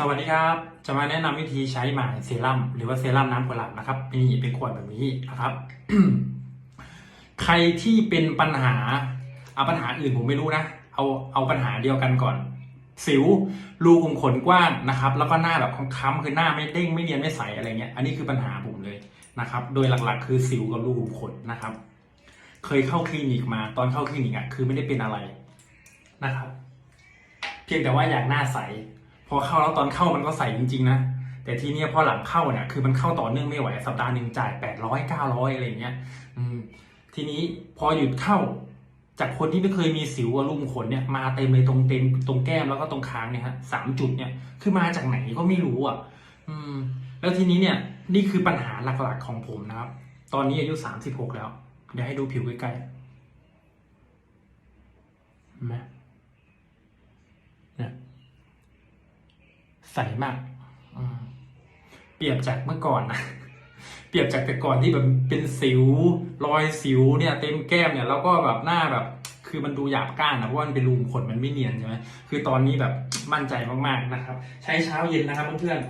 สวัสดีครับ จะมาแนะนำวิธีใช้หมายเซรั่มหรือว่าเซรั่มน้ำกุหลาบนะครับนี่เป็นขวดแบบนี้นะครับ ใครที่เป็นปัญหาเอาปัญหาอื่นผมไม่รู้นะ เอาเอาปัญหาเดียวกันก่อน สิวรูขุมขนกว้างนะครับ แล้วก็หน้าแบบค้ำๆคือหน้าไม่เด้งไม่เนียนไม่ใสอะไรเงี้ยอันนี้คือปัญหาผมเลยนะครับ โดยหลักๆ คือสิวกับรูขุมขนนะครับ เคยเข้าคลินิกมาตอนเข้าคลินิกอะคือไม่ได้เป็นอะไรนะครับ เพียงแต่ว่าอยากหน้าใส พอเข้าแล้วตอนเข้ามันก็ใสจริงๆนะแต่ทีเนี้ยพอหลังเข้าเนี่ยคือมันเข้าต่อเนื่องไม่ไหวสัปดาห์หนึ่งจ่ายแปดร้อยเก้าร้อยอะไรเงี้ยทีนี้พอหยุดเข้า จากคนที่ไม่เคยมีสิวกับลุ่มขนเนี่ยมาเต็มเลยตรงเต็มตรงแก้มแล้วก็ตรงคางเนี่ยฮะสามจุดเนี่ยคือมาจากไหนก็ไม่รู้อะ อืม แล้วทีนี้เนี่ยนี่คือปัญหาหลักๆของผมนะครับ ตอนนี้อายุสามสิบหกแล้ว เดี๋ยวให้ดูผิวใกล้ๆเห็นไหมเนี่ย ใสมากเปรียบจากเมื่อก่อนนะเปรียบจากแต่ก่อนที่แบบเป็นสิวรอยสิวเนี่ย เต็มแก้มเนี่ยแล้วก็แบบหน้าแบบ คือมันดูหยาบก้านนะเพราะว่ามันเป็นรูขุมขนมันไม่เนียนใช่ไหมคือตอนนี้แบบมั่นใจมากๆนะครับ ใช้เช้าเย็นนะครับเพื่อน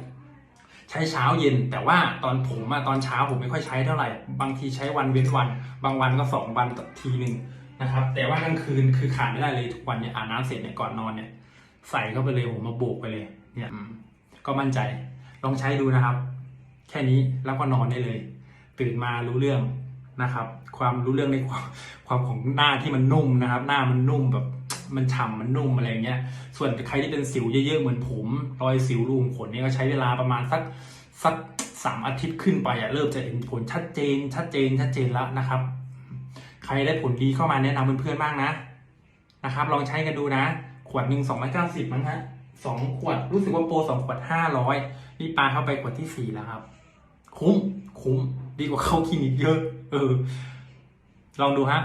ใช้เช้าเย็น แต่ว่าตอนผมอะตอนเช้าผมไม่ค่อยใช้เท่าไหร่บางทีใช้วันเว้นวัน บางวันก็สองวันต่อทีหนึ่งนะครับ แต่ว่ากลางคืนคือขาดไม่ได้เลยทุกวันเนี่ยอาบน้ำเสร็จเนี่ยก่อนนอนเนี่ยใส่เข้าไปเลยผมมาโบกไปเลย เนี่ยอืมก็มั่นใจลองใช้ดูนะครับ แค่นี้แล้วก็นอนได้เลย ตื่นมารู้เรื่องนะครับ ความรู้เรื่องในความความของหน้าที่มันนุ่มนะครับ หน้ามันนุ่มแบบมันฉ่ำมันนุ่มอะไรอย่างเงี้ย ส่วนใครที่เป็นสิวเยอะๆเหมือนผม รอยสิวรูขุมขนเนี่ยก็ใช้เวลาประมาณสักสักสามอาทิตย์ขึ้นไปอะเริ่มจะเห็นผลชัดเจน ชัดเจนชัดเจนแล้วนะครับ ใครได้ผลดีเข้ามาแนะนำเพื่อนๆบ้างนะนะครับ ลองใช้กันดูนะ ขวดหนึ่งสองร้อยเก้าสิบมั้งฮะ สองขวด รู้สึกว่าโปรสองขวดห้าร้อยนี่ปลาเข้าไปขวดที่สี่แล้วครับ คุ้ม คุ้ม ดีกว่าเข้าคลินิกเยอะ เออ ลองดูฮะ